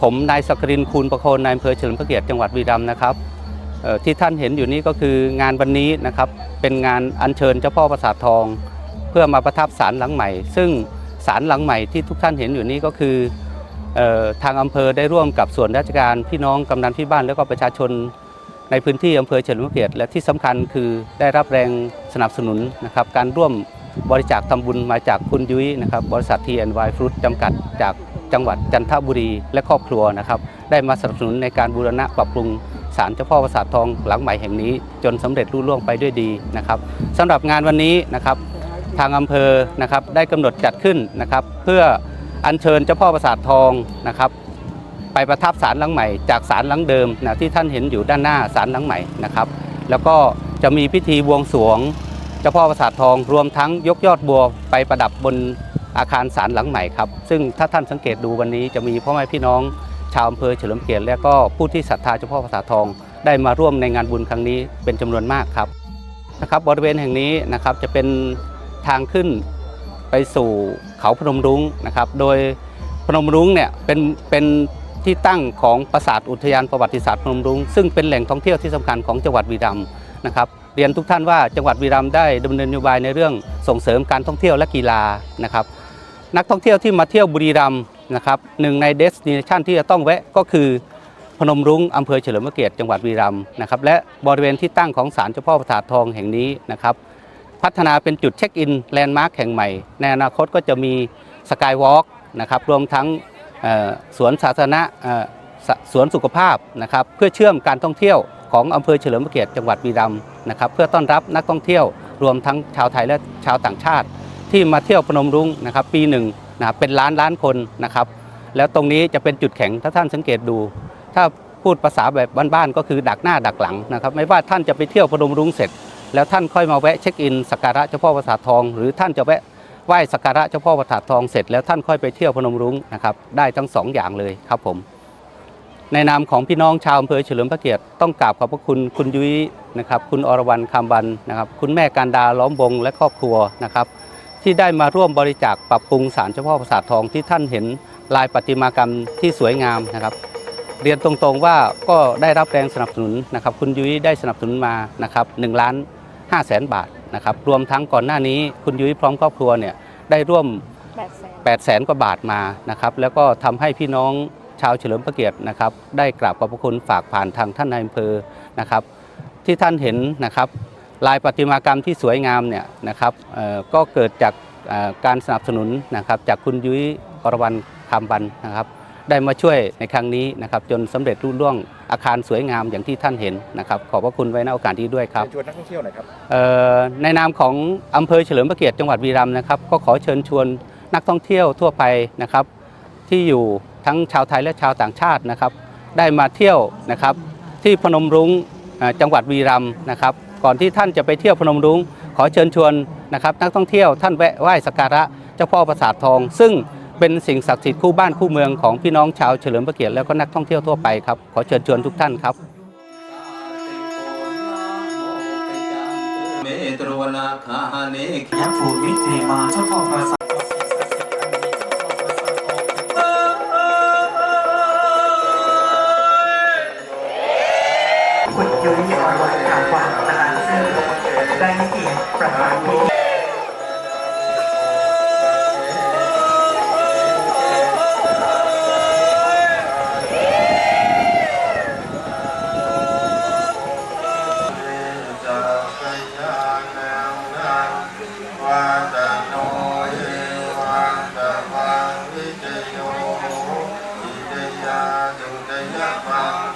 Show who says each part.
Speaker 1: ผมนายสักรินคูณประโคนนายอำเภอเฉลิมพระเกียรติจังหวัดบุรีรัมย์นะครับที่ท่านเห็นอยู่นี้ก็คืองานวันนี้นะครับเป็นงานอัญเชิญเจ้าพ่อประสาททอง เพื่อมาประทับศาลหลังใหม่ ซึ่งศาลหลังใหม่ที่ทุกท่านเห็นอยู่นี้ก็คืออทางอำเภอได้ร่วมกับส่วนราชการพี่น้องกำนันที่บ้านแล้วก็ประชาชนในพื้นที่อำเภอเฉลิมพระเกียรติและที่สำคัญคือได้รับแรงสนับสนุนนะครับการร่วมบริจาคทำบุญมาจากคุณยุ้ยนะครับบริษัท T&Y Fruit จำกัดจาก จังหวัดจันทบุรีและครอบครัวนะครับ ได้มาสนับสนุนในการบูรณะปรับปรุงศาลเจ้าพ่อประสาททองหลังใหม่แห่งนี้ จนสำเร็จรุ่ล่วงไปด้วยดีนะครับสำหรับงานวันนี้นะครับ ทางอำเภอนะครับได้กำหนดจัดขึ้นนะครับ เพื่ออัญเชิญเจ้าพ่อประสาททองนะครับไปประทับศาลหลังใหม่จากศาลหลังเดิมนะที่ท่านเห็นอยู่ด้านหน้าศาลหลังใหม่นะครับ แล้วก็จะมีพิธีบวงสรวงเจ้าพ่อประสาททองรวมทั้งยกยอดบัวไปประดับบน อาคารศาลหลังใหม่ครับ ซึ่งถ้าท่านสังเกตดูวันนี้จะมีพ่อแม่พี่น้องชาวอำเภอเฉลิมเกียรติและก็ผู้ที่ศรัทธาเจ้าพ่อประสาทอง ได้มาร่วมในงานบุญครั้งนี้เป็นจำนวนมากครับนะครับบริเวณแห่งนี้นะครับจะเป็นทางขึ้นไปสู่เขาพนมรุ้งนะครับ โดยพนมรุ้งเนี่ยเป็นเป็นที่ตั้งของปราสาทอุทยานประวัติศาสตร์พนมรุ้งซึ่งเป็นแหล่งท่องเที่ยวที่สำคัญของจังหวัดบุรีรัมย์นะครับเรียนทุกท่านว่าจังหวัดบุรีรัมย์ได้ดำเนินนโยบายในเรื่องส่งเสริมการท่องเที่ยวและกีฬานะครับ นักท่องเที่ยวที่มาเที่ยวบุรีรัมย์นะครับหนึ่งในเดส i นชันที่จะต้องแวะก็คือพนมรุ้งอำเภอเฉลิมพระเกียรติจังหวัดบุรีรัมย์นะครับและบริเวณที่ตั้งของศาลเจ้าพ่อประสาททองแห่งนี้นะครับพัฒนาเป็นจุดเช็คอินแลนด์มาร์คแห่งใหม่ ในอนาคตก็จะมีสกายวอล์กนะครับรวมทั้งสวนสาธารณะสสวนสุขภาพนะครับเพื่อเชื่อมการท่องเที่ยวของอำเภอเฉลิมพระเกียรติจังหวัดบุรีรัมย์นะครับเพื่อต้อนรับนักท่องเที่ยวรวมทั้งชาวไทยและชาวต่างชาติ ที่มาเที่ยวพนมรุ้งนะครับปีหนึ่งนะครับเป็นล้านล้านคนนะครับ แล้วตรงนี้จะเป็นจุดแข็งถ้าท่านสังเกตดู ถ้าพูดภาษาแบบบ้านๆก็คือดักหน้าดักหลังนะครับไม่ว่าท่านจะไปเที่ยวพนมรุ้งเสร็จ แล้วท่านค่อยมาแวะเช็คอินสักการะเจ้าพ่อประสาททอง หรือท่านจะแวะไหว้สักการะเจ้าพ่อประสาททองเสร็จแล้วท่านค่อยไปเที่ยวพนมรุ้งนะครับได้ทั้งสองอย่างเลยครับผมในนามของพี่น้องชาวอำเภอเฉลิมพระเกียรติต้องกราบขอบพระคุณคุณยุ้ยนะครับคุณอรวรรณคำบันนะครับคุณแม่การดาล้อมวงและครอบครัวนะครับ ที่ได้มาร่วมบริจาคปรับปรุงศาลเจ้าพ่อประสาททองที่ท่านเห็นลายประติมากรรมที่สวยงามนะครับ เรียนตรงๆว่าก็ได้รับแรงสนับสนุนนะครับ คุณยุ้ยได้สนับสนุนมานะครับหนึ่งล้านห้าแสนบาทนะครับรวมทั้งก่อนหน้านี้คุณยุ้ยพร้อมครอบครัวเนี่ยได้ร่วม
Speaker 2: แปดแสน
Speaker 1: 8 0 0แสนกว่าบาทมานะครับแล้วก็ทำให้พี่น้องชาวเฉลิมพระเกียรตินะครับ ได้กราบขอบพระคุณฝากผ่านทางท่านนายอำเภอนะครับ ที่ท่านเห็นนะครับ ลายประติมากรรมที่สวยงามเนี่ยนะครับเอ่อก็เกิดจากเอ่อการสนับสนุนนะครับจากคุณยุ้ยอรวรรณคำบันนะครับ ได้มาช่วยในครั้งนี้นะครับจนสำเร็จรุ่ล่วงอาคารสวยงามอย่างที่ท่านเห็นนะครับ ขอบพระคุณไว้ในโอกาสนี้ด้วยครับ
Speaker 3: เชิญชวนนักท่องเที่ยวหน่อยครับ
Speaker 1: เอ่อในนามของอำเภอเฉลิมพระเกียรติจังหวัดบุรีรัมย์นะครับ ก็ขอเชิญชวนนักท่องเที่ยวทั่วไปนะครับ ที่อยู่ทั้งชาวไทยและชาวต่างชาตินะครับ ได้มาเที่ยวนะครับที่พนมรุ้งเอ่อจังหวัดบุรีรัมย์นะครับ ก่อนที่ท่านจะไปเที่ยวพนมรุ้งขอเชิญชวนนะครับนักท่องเที่ยวท่านแวะไหว้สักการะเจ้าพ่อประสาททอง ซึ่งเป็นสิ่งศักดิ์สิทธิ์คู่บ้านคู่เมืองของพี่น้องชาวเฉลิมพระเกียรติแล้วก็นักท่องเที่ยวทั่วไปครับขอเชิญชวนทุกท่านครับ
Speaker 4: เมตรวนาคาเน
Speaker 5: ยักษ์ผูดวิเทมาเจ้าพ่อประสาท
Speaker 6: ประธานพิธี
Speaker 7: จะพยานังนังวาตโนยวันตะวังวิจโยอิเดยาตุเตยะมังคะ